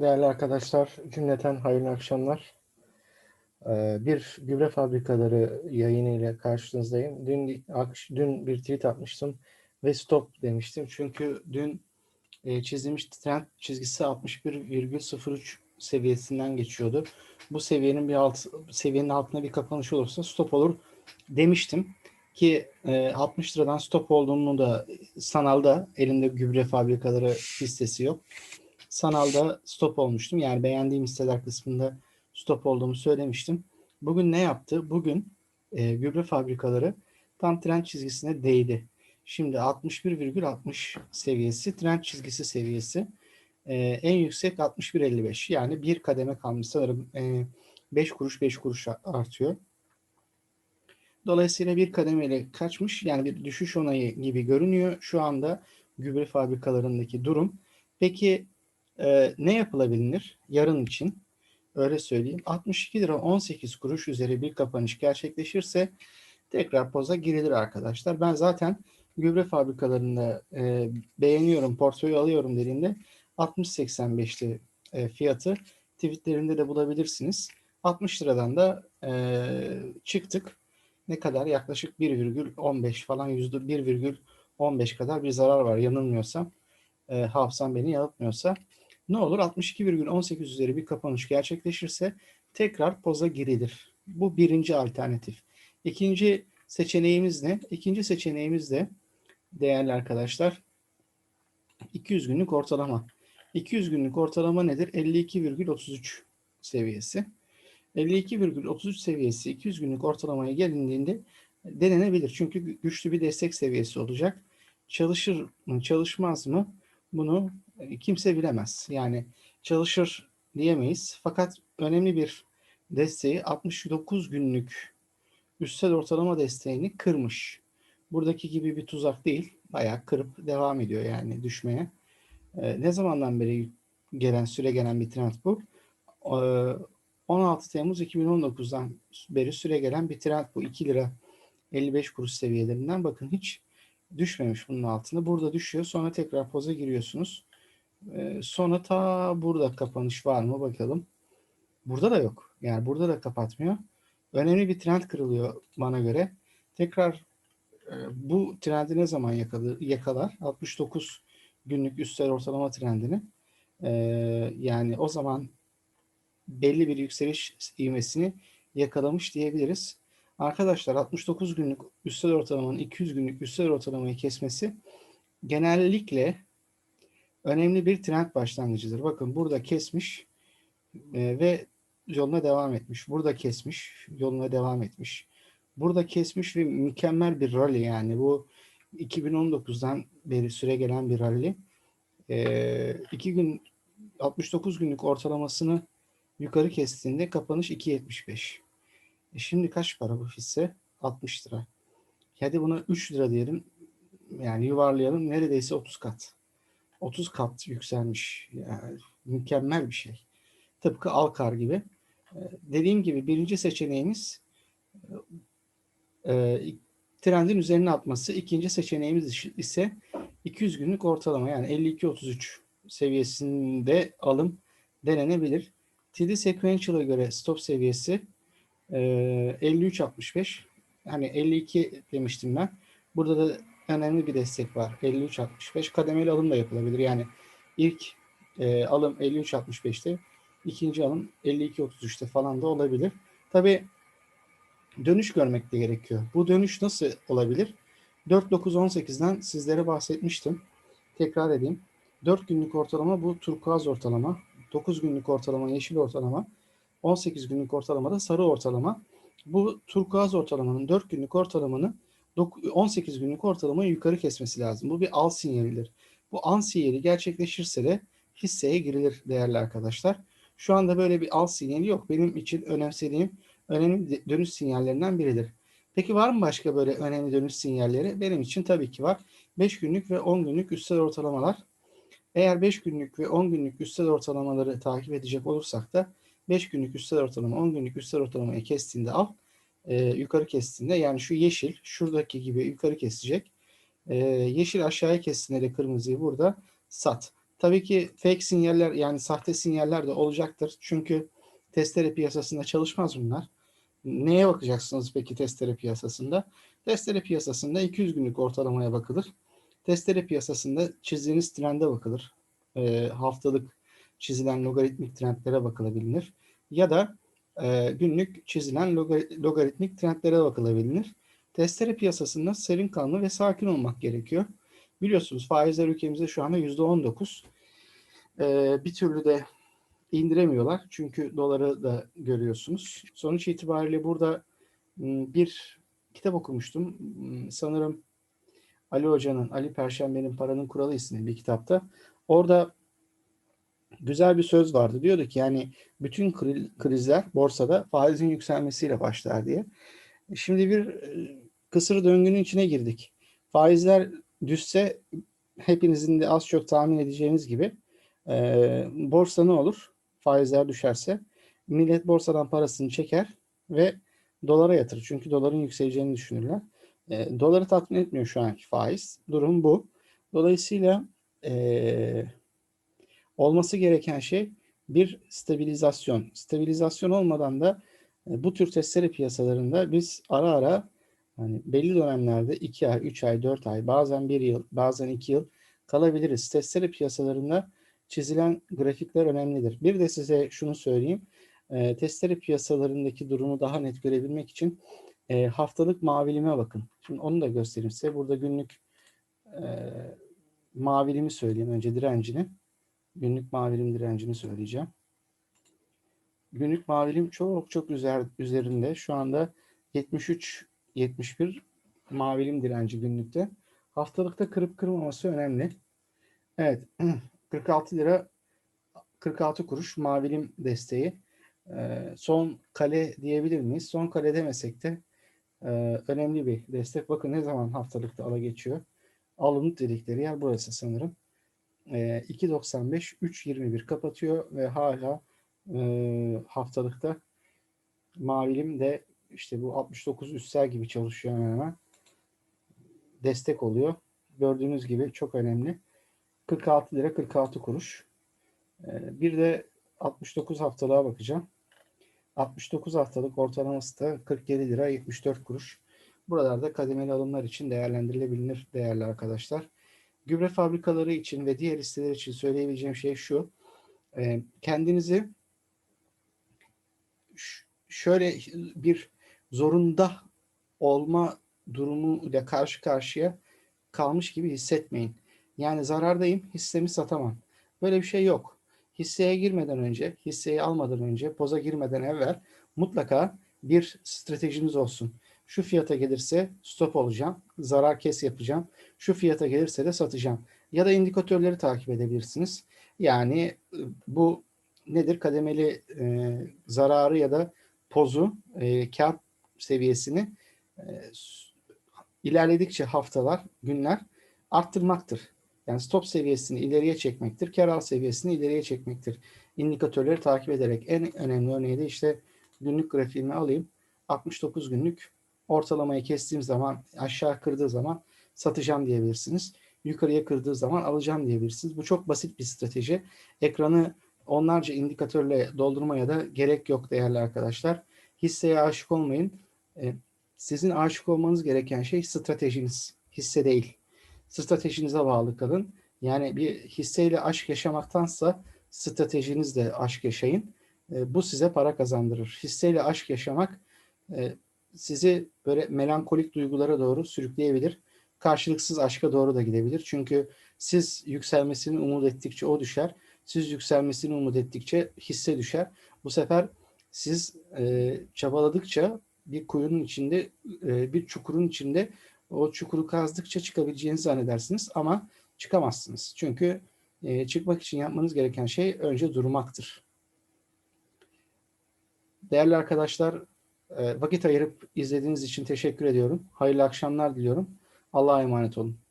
Değerli arkadaşlar, cümleten hayırlı akşamlar. Ee, Bir gübre fabrikaları yayınıyla karşınızdayım. Dün, dün bir tweet atmıştım ve stop demiştim. Çünkü dün e, çizilmiş trend çizgisi 61,03 seviyesinden geçiyordu. Bu seviyenin bir alt seviyenin altına bir kapanış olursa stop olur demiştim. Ki e, 60 liradan stop olduğunu da sanalda elimde gübre fabrikaları listesi yok sanalda stop olmuştum. Yani beğendiğim hisseler kısmında stop olduğumu söylemiştim. Bugün ne yaptı? Bugün e, gübre fabrikaları tam trend çizgisine değdi. Şimdi 61,60 seviyesi trend çizgisi seviyesi. E, en yüksek 61,55 yani bir kademe kalmış sanırım e, 5 kuruş 5 kuruş artıyor. Dolayısıyla bir kademeyle kaçmış yani bir düşüş onayı gibi görünüyor şu anda gübre fabrikalarındaki durum. Peki ee, ne yapılabilir yarın için? Öyle söyleyeyim. 62 lira 18 kuruş üzeri bir kapanış gerçekleşirse tekrar poza girilir arkadaşlar. Ben zaten gübre fabrikalarında e, beğeniyorum, portföy alıyorum dediğimde 60.85'ti e, fiyatı. Tweetlerinde de bulabilirsiniz. 60 liradan da e, çıktık. Ne kadar? Yaklaşık 1,15 falan yüzde 1,15 kadar bir zarar var yanılmıyorsam. E, hafızam beni yanıltmıyorsa. Ne olur 62,18 üzeri bir kapanış gerçekleşirse tekrar poza girilir. Bu birinci alternatif. İkinci seçeneğimiz ne? İkinci seçeneğimiz de değerli arkadaşlar 200 günlük ortalama. 200 günlük ortalama nedir? 52,33 seviyesi. 52,33 seviyesi 200 günlük ortalamaya gelindiğinde denenebilir. Çünkü güçlü bir destek seviyesi olacak. Çalışır mı, çalışmaz mı? Bunu e, kimse bilemez. Yani çalışır diyemeyiz. Fakat önemli bir desteği 69 günlük üstel ortalama desteğini kırmış. Buradaki gibi bir tuzak değil. Bayağı kırıp devam ediyor yani düşmeye. Ee, ne zamandan beri gelen süre gelen bir trend bu? Ee, 16 Temmuz 2019'dan beri süre gelen bir trend bu. 2 lira 55 kuruş seviyelerinden bakın hiç düşmemiş bunun altında. Burada düşüyor. Sonra tekrar poza giriyorsunuz. Ee, sonra ta burada kapanış var mı bakalım. Burada da yok. Yani burada da kapatmıyor. Önemli bir trend kırılıyor bana göre. Tekrar e, bu trendi ne zaman yakalar? yakalar? 69 günlük üstel ortalama trendini. E, yani o zaman belli bir yükseliş ivmesini yakalamış diyebiliriz. Arkadaşlar 69 günlük üstel ortalamanın 200 günlük üstel ortalamayı kesmesi genellikle önemli bir trend başlangıcıdır. Bakın burada kesmiş e, ve yoluna devam etmiş. Burada kesmiş, yoluna devam etmiş. Burada kesmiş ve mükemmel bir rally yani bu 2019'dan beri süre gelen bir rally. E, iki gün 69 günlük ortalamasını yukarı kestiğinde kapanış 2.75. E şimdi kaç para bu hisse? 60 lira. Hadi buna 3 lira diyelim. Yani yuvarlayalım. Neredeyse 30 kat. 30 kat yükselmiş. Yani mükemmel bir şey. Tıpkı Alkar gibi. Ee, dediğim gibi birinci seçeneğimiz e, trendin üzerine atması. İkinci seçeneğimiz ise 200 günlük ortalama yani 52-33 seviyesinde alım denenebilir. TD Sequential'a göre stop seviyesi e, 53-65 hani 52 demiştim ben. Burada da önemli bir destek var. 53-65 kademeli alım da yapılabilir. Yani ilk e, alım 53-65'te ikinci alım 52-33'te falan da olabilir. Tabi dönüş görmek de gerekiyor. Bu dönüş nasıl olabilir? 4-9-18'den sizlere bahsetmiştim. Tekrar edeyim. 4 günlük ortalama bu turkuaz ortalama. 9 günlük ortalama yeşil ortalama. 18 günlük ortalama da sarı ortalama. Bu turkuaz ortalamanın 4 günlük ortalamanın 18 günlük ortalamayı yukarı kesmesi lazım. Bu bir al sinyalidir. Bu an sinyali gerçekleşirse de hisseye girilir değerli arkadaşlar. Şu anda böyle bir al sinyali yok. Benim için önemsediğim önemli dönüş sinyallerinden biridir. Peki var mı başka böyle önemli dönüş sinyalleri? Benim için tabii ki var. 5 günlük ve 10 günlük üstel ortalamalar. Eğer 5 günlük ve 10 günlük üstel ortalamaları takip edecek olursak da 5 günlük üstel ortalama 10 günlük üstel ortalamayı kestiğinde al e, yukarı kestiğinde yani şu yeşil şuradaki gibi yukarı kesecek. E, yeşil aşağıya kestiğinde de kırmızıyı burada sat. Tabii ki fake sinyaller yani sahte sinyaller de olacaktır. Çünkü testere piyasasında çalışmaz bunlar. Neye bakacaksınız peki testere piyasasında? Testere piyasasında 200 günlük ortalamaya bakılır. Testere piyasasında çizdiğiniz trende bakılır. E, haftalık çizilen logaritmik trendlere bakılabilir. Ya da e, günlük çizilen logaritmik trendlere bakılabilir. Testere piyasasında serin kanlı ve sakin olmak gerekiyor. Biliyorsunuz faizler ülkemizde şu anda %19. Ee, bir türlü de indiremiyorlar. Çünkü doları da görüyorsunuz. Sonuç itibariyle burada ıı, bir kitap okumuştum. Sanırım Ali Hoca'nın, Ali Perşembe'nin Paranın Kuralı isimli bir kitapta. Orada güzel bir söz vardı. Diyordu ki yani bütün krizler borsada faizin yükselmesiyle başlar diye. Şimdi bir ıı, kısır döngünün içine girdik. Faizler düşse hepinizin de az çok tahmin edeceğiniz gibi e, borsa ne olur? Faizler düşerse millet borsadan parasını çeker ve dolara yatırır. Çünkü doların yükseleceğini düşünürler. E, doları tatmin etmiyor şu anki faiz. Durum bu. Dolayısıyla e, olması gereken şey bir stabilizasyon. Stabilizasyon olmadan da e, bu tür testere piyasalarında biz ara ara Hani belli dönemlerde 2 ay, 3 ay, 4 ay, bazen 1 yıl, bazen 2 yıl kalabiliriz. Testere piyasalarında çizilen grafikler önemlidir. Bir de size şunu söyleyeyim. E, testere piyasalarındaki durumu daha net görebilmek için e, haftalık mavilime bakın. Şimdi onu da göstereyim size. Burada günlük e, mavilimi söyleyeyim. Önce direncini. Günlük mavilim direncini söyleyeceğim. Günlük mavilim çok çok üzer, üzerinde. Şu anda 73 71 mavilim direnci günlükte. Haftalıkta kırıp kırmaması önemli. Evet 46 lira 46 kuruş mavilim desteği. Ee, son kale diyebilir miyiz? Son kale demesek de e, önemli bir destek. Bakın ne zaman haftalıkta ala geçiyor. Alınıp dedikleri yer burası sanırım. E, 2.95 3.21 kapatıyor ve hala e, haftalıkta mavilim de işte bu 69 üstsel gibi çalışıyor hemen. Destek oluyor. Gördüğünüz gibi çok önemli. 46 lira 46 kuruş. Ee, bir de 69 haftalığa bakacağım. 69 haftalık ortalaması da 47 lira 74 kuruş. Buralarda kademeli alımlar için değerlendirilebilir değerli arkadaşlar. Gübre fabrikaları için ve diğer listeler için söyleyebileceğim şey şu. Ee, kendinizi şöyle bir zorunda olma durumu ile karşı karşıya kalmış gibi hissetmeyin. Yani zarardayım, hissemi satamam. Böyle bir şey yok. Hisseye girmeden önce, hisseyi almadan önce, poza girmeden evvel mutlaka bir stratejiniz olsun. Şu fiyata gelirse stop olacağım, zarar kes yapacağım. Şu fiyata gelirse de satacağım. Ya da indikatörleri takip edebilirsiniz. Yani ıı, bu nedir? Kademeli e, zararı ya da pozu, e, kar seviyesini e, ilerledikçe haftalar, günler arttırmaktır. Yani stop seviyesini ileriye çekmektir. Kar al seviyesini ileriye çekmektir. İndikatörleri takip ederek en önemli örneği de işte günlük grafiğimi alayım. 69 günlük ortalamayı kestiğim zaman aşağı kırdığı zaman satacağım diyebilirsiniz. Yukarıya kırdığı zaman alacağım diyebilirsiniz. Bu çok basit bir strateji. Ekranı onlarca indikatörle doldurmaya da gerek yok değerli arkadaşlar. Hisseye aşık olmayın. E, sizin aşık olmanız gereken şey stratejiniz, hisse değil. Stratejinize bağlı kalın. Yani bir hisseyle aşk yaşamaktansa stratejinizle aşk yaşayın. E, bu size para kazandırır. Hisseyle aşk yaşamak e, sizi böyle melankolik duygulara doğru sürükleyebilir. Karşılıksız aşka doğru da gidebilir. Çünkü siz yükselmesini umut ettikçe o düşer. Siz yükselmesini umut ettikçe hisse düşer. Bu sefer siz e, çabaladıkça bir kuyunun içinde, e, bir çukurun içinde o çukuru kazdıkça çıkabileceğinizi zannedersiniz ama çıkamazsınız. Çünkü e, çıkmak için yapmanız gereken şey önce durmaktır. Değerli arkadaşlar, vakit ayırıp izlediğiniz için teşekkür ediyorum. Hayırlı akşamlar diliyorum. Allah'a emanet olun.